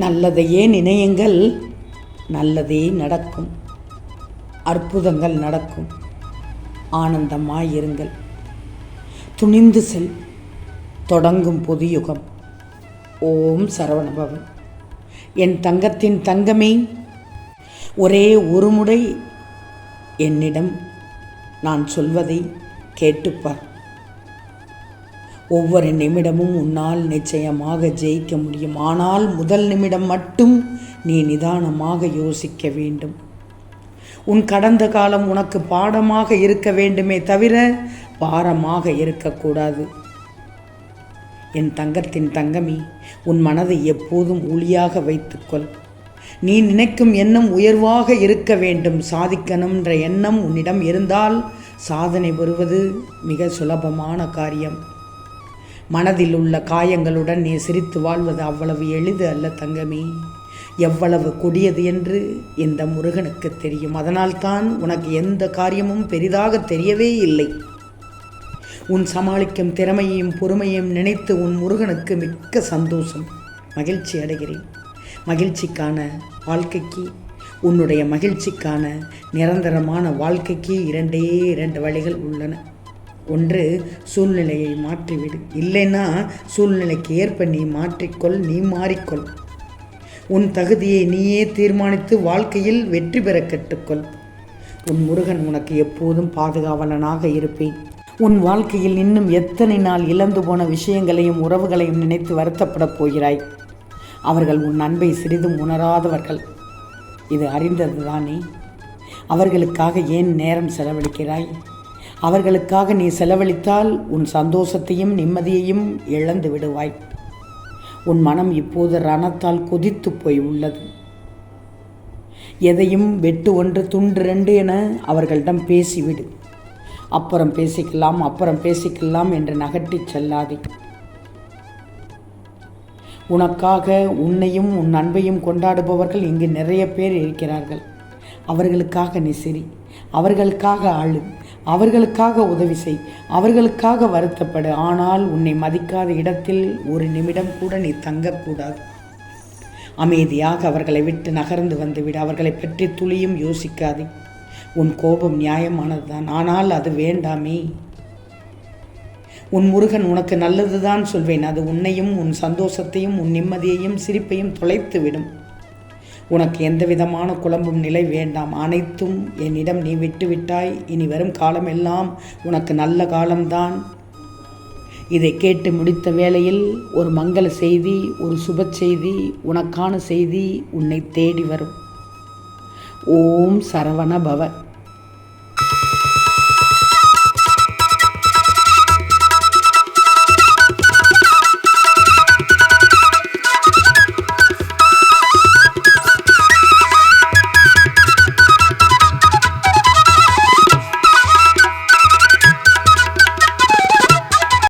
நல்லதையே நினையுங்கள். நல்லதே நடக்கும். அற்புதங்கள் நடக்கும். ஆனந்தமாயிருங்கள். துணிந்து செல். தொடங்கும் பொது யுகம் ஓம் சரவணபவன் என் தங்கத்தின் தங்கமே ஒரே ஒரு முறை என்னிடம் நான் சொல்வதை கேட்டுப்பார். ஒவ்வொரு நிமிடமும் உன்னால் நிச்சயமாக ஜெயிக்க முடியும். ஆனால் முதல் நிமிடம் மட்டும் நீ நிதானமாக யோசிக்க வேண்டும். உன் கடந்த காலம் உனக்கு பாடமாக இருக்க வேண்டுமே தவிர பாரமாக இருக்கக்கூடாது. என் தங்கத்தின் தங்கமி உன் மனதை எப்போதும் ஒளியாக வைத்துக்கொள். நீ நினைக்கும் எண்ணம் உயர்வாக இருக்க வேண்டும். சாதிக்கணும்ன்ற எண்ணம் உன்னிடம் இருந்தால் சாதனை வருவது மிக சுலபமான காரியம். மனதில் உள்ள காயங்களுடன் நீ சிரித்து வாழ்வது அவ்வளவு எளிது அல்ல தங்கமே. எவ்வளவு கொடியது என்று இந்த முருகனுக்கு தெரியும். அதனால்தான் உனக்கு எந்த காரியமும் பெரிதாக தெரியவே இல்லை. உன் சமாளிக்கும் திறமையையும் பொறுமையையும் நினைத்து உன் முருகனுக்கு மிக்க சந்தோஷம். மகிழ்ச்சி அடைகிறேன். மகிழ்ச்சிக்கான வாழ்க்கைக்கு உன்னுடைய மகிழ்ச்சிக்கான நிரந்தரமான வாழ்க்கைக்கு இரண்டே இரண்டு வழிகள் உள்ளன. ஒன்று சூழ்நிலையை மாற்றிவிடு. இல்லைன்னா சூழ்நிலைக்கு ஏற்ப நீ மாற்றிக்கொள் நீ மாறிக்கொள். உன் தகுதியை நீயே தீர்மானித்து வாழ்க்கையில் வெற்றி பெற கற்றுக்கொள். உன் முருகன் உனக்கு எப்போதும் பாதுகாவலனாக இருப்பேன். உன் வாழ்க்கையில் இன்னும் எத்தனை நாள் இழந்து போன விஷயங்களையும் உறவுகளையும் நினைத்து வருத்தப்படப் போகிறாய்? அவர்கள் உன் அன்பை சிறிதும் உணராதவர்கள். இது அறிந்தது தானே அவர்களுக்காக ஏன் நேரம் செலவழிக்கிறாய்? அவர்களுக்காக நீ செலவழித்தால் உன் சந்தோஷத்தையும் நிம்மதியையும் இழந்து விடுவாய். உன் மனம் இப்போது ரணத்தால் கொதித்து போய் உள்ளது. எதையும் வெட்டு ஒன்று துண்டு ரெண்டு என அவர்களிடம் பேசிவிடு. அப்புறம் பேசிக்கலாம் அப்புறம் பேசிக்கலாம் என்று நகட்டிச் செல்லாதே. உனக்காக உன்னையும் உன் அன்பையும் கொண்டாடுபவர்கள் இங்கு நிறைய பேர் இருக்கிறார்கள். அவர்களுக்காக நீ சிரி. அவர்களுக்காக ஆளு அவர்களுக்காக உதவி செய். அவர்களுக்காக வருத்தப்படு. ஆனால் உன்னை மதிக்காத இடத்தில் ஒரு நிமிடம் கூட நீ தங்கக்கூடாது. அமைதியாக அவர்களை விட்டு நகர்ந்து வந்துவிடு. அவர்களை பற்றி துளியும் யோசிக்காதே. உன் கோபம் நியாயமானதுதான். ஆனால் அது வேண்டாமே. உன் முருகன் உனக்கு நல்லதுதான் சொல்வேன். அது உன்னையும் உன் சந்தோஷத்தையும் உன் நிம்மதியையும் சிரிப்பையும் தொலைத்து விடும் உனக்கு எந்த விதமான குழம்பும் நிலை வேண்டாம். அனைத்தும் என்னிடம் நீ விட்டுவிட்டாய். இனி வரும் காலமெல்லாம் உனக்கு நல்ல காலம்தான். இதை கேட்டு முடித்த வேளையில் ஒரு மங்கள செய்தி ஒரு சுப செய்தி உனக்கான செய்தி உன்னை தேடி வரும். ஓம் சரவண பவ.